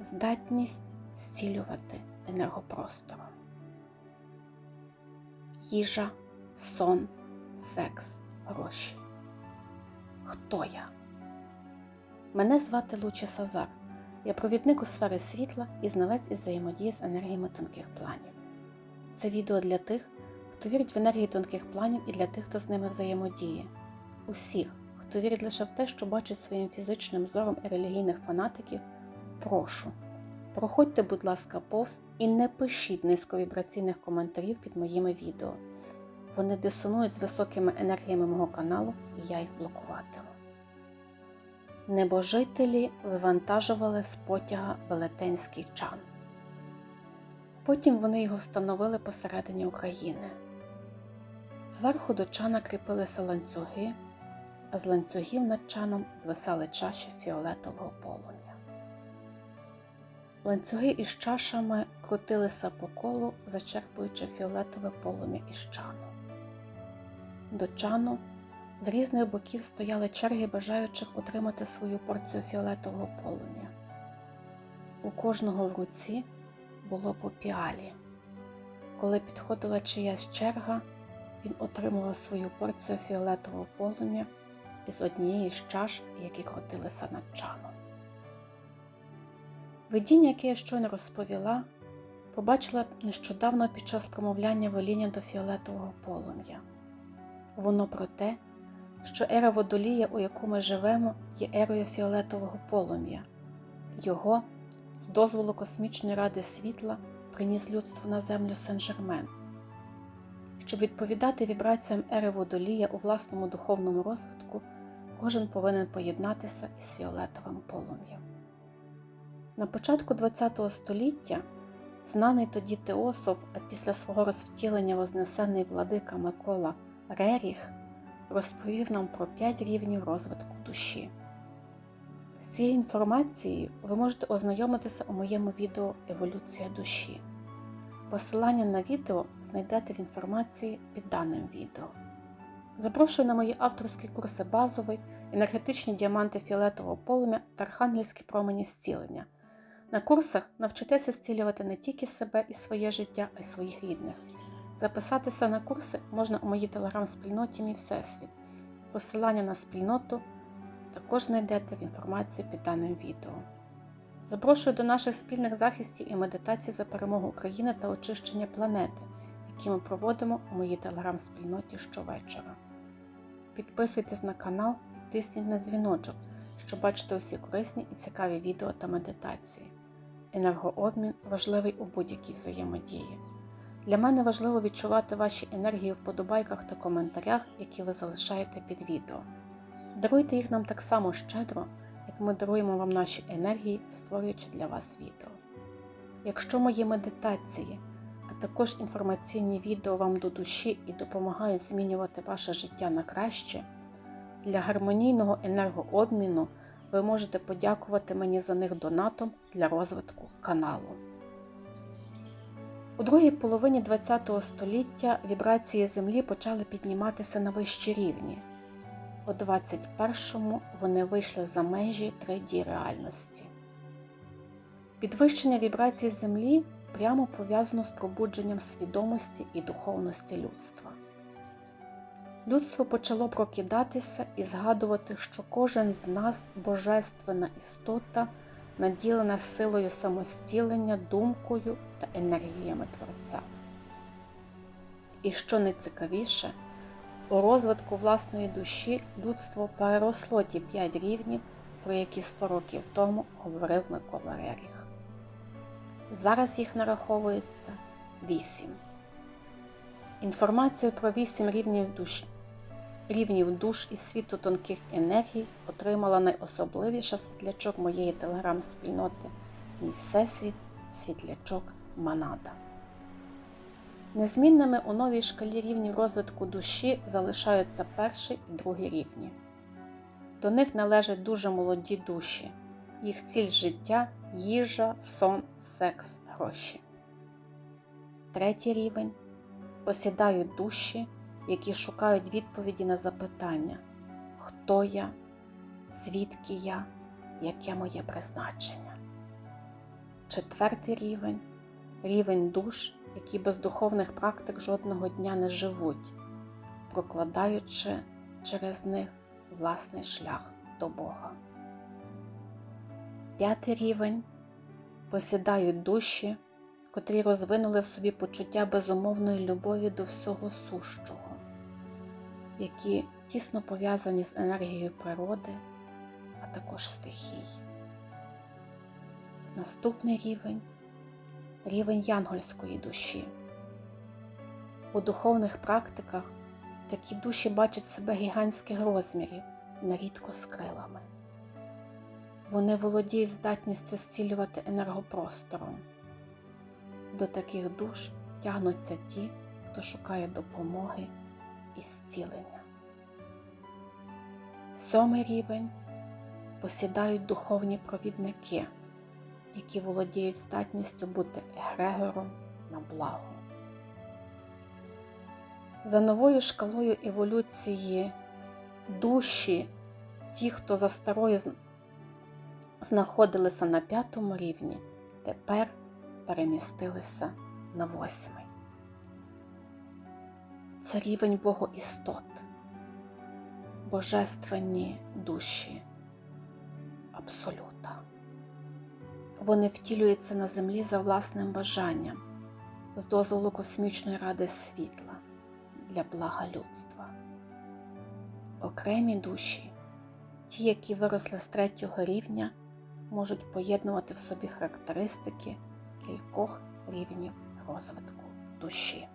здатність зцілювати енергопростором. Їжа, сон, секс, гроші. Хто я? Мене звати Лучі Сазар. Я провідник у сфери світла і знавець із взаємодії з енергіями тонких планів. Це відео для тих, хто вірить в енергії тонких планів і для тих, хто з ними взаємодіє. Усіх, хто вірить лише в те, що бачить своїм фізичним зором і релігійних фанатиків, прошу. Проходьте, будь ласка, повз і не пишіть низьковібраційних коментарів під моїми відео. Вони дисонують з високими енергіями мого каналу, і я їх блокуватиму. Небожителі вивантажували з потяга велетенський чан. Потім вони його встановили посередині України. Зверху до чана кріпилися ланцюги, а з ланцюгів над чаном звисали чаші фіолетового полум'я. Ланцюги із чашами крутилися по колу, зачерпуючи фіолетове полум'я із чану. До чану з різних боків стояли черги бажаючих отримати свою порцію фіолетового полум'я. У кожного в руці було по піалі. Коли підходила чиясь черга, він отримував свою порцію фіолетового полум'я із однієї з чаш, які крутилися над чаном. Видіння, яке я щойно розповіла, побачила нещодавно під час промовляння воління до фіолетового полум'я. Воно про те, що ера водолія, у яку ми живемо, є ерою фіолетового полум'я. Його, з дозволу Космічної Ради світла, приніс людство на землю Сен-Жермен. Щоб відповідати вібраціям ери водолія у власному духовному розвитку, кожен повинен поєднатися із фіолетовим полум'ям. На початку ХХ століття знаний тоді теософ, а після свого розвтілення вознесений владика Микола Реріх розповів нам про п'ять рівнів розвитку душі. З цією інформацією ви можете ознайомитися у моєму відео Еволюція душі. Посилання на відео знайдете в інформації під даним відео. Запрошую на мої авторські курси базовий, енергетичні діаманти фіолетового полум'я та архангельські промені зцілення. На курсах навчитеся зцілювати не тільки себе і своє життя, а й своїх рідних. Записатися на курси можна у моїй телеграм-спільноті Мій Всесвіт. Посилання на спільноту також знайдете в інформації під даним відео. Запрошую до наших спільних захистів і медитацій за перемогу України та очищення планети, які ми проводимо у моїй телеграм-спільноті щовечора. Підписуйтесь на канал і тисніть на дзвіночок, щоб бачити усі корисні і цікаві відео та медитації. Енергообмін важливий у будь-якій взаємодії. Для мене важливо відчувати ваші енергії в подобайках та коментарях, які ви залишаєте під відео. Даруйте їх нам так само щедро, як ми даруємо вам наші енергії, створюючи для вас відео. Якщо мої медитації, а також інформаційні відео вам до душі і допомагають змінювати ваше життя на краще, для гармонійного енергообміну ви можете подякувати мені за них донатом для розвитку каналу. У другій половині ХХ століття вібрації Землі почали підніматися на вищі рівні. У 21-му вони вийшли за межі 3D реальності. Підвищення вібрацій Землі прямо пов'язано з пробудженням свідомості і духовності людства. Людство почало прокидатися і згадувати, що кожен з нас божественна істота, наділена силою самостілення, думкою та енергіями Творця. І що найцікавіше, у розвитку власної душі людство переросло ті п'ять рівнів, про які 100 років тому говорив Микола Реріх. Зараз їх нараховується 8. Інформацію про 8 рівнів душ, рівнів душ із світу тонких енергій отримала найособливіша світлячок моєї телеграм-спільноти Мій Всесвіт Світлячок Манада. Незмінними у новій шкалі рівнів розвитку душі залишаються перший і другий рівні. До них належать дуже молоді душі, їх ціль життя, їжа, сон, секс, гроші. Третій рівень посідають душі, які шукають відповіді на запитання, хто я, звідки я, яке моє призначення. Четвертий рівень. Рівень душ, які без духовних практик жодного дня не живуть, прокладаючи через них власний шлях до Бога. П'ятий рівень. Посідають душі, котрі розвинули в собі почуття безумовної любові до всього сущого, які тісно пов'язані з енергією природи, а також стихій. Наступний рівень рівень янгольської душі. У духовних практиках такі душі бачать себе гігантських розмірів, нерідко з крилами. Вони володіють здатністю зцілювати енергопростором. До таких душ тягнуться ті, хто шукає допомоги і зцілення. Сьомий рівень посідають духовні провідники, які володіють здатністю бути егрегором на благо. За новою шкалою еволюції душі, ті, хто за старою знаходилися на п'ятому рівні, тепер перемістилися на восьмий. Це рівень Богоістот, божественні душі Абсолюта. Вони втілюються на землі за власним бажанням, з дозволу космічної ради світла для блага людства. Окремі душі, ті, які виросли з третього рівня, можуть поєднувати в собі характеристики кількох рівнів розвитку душі.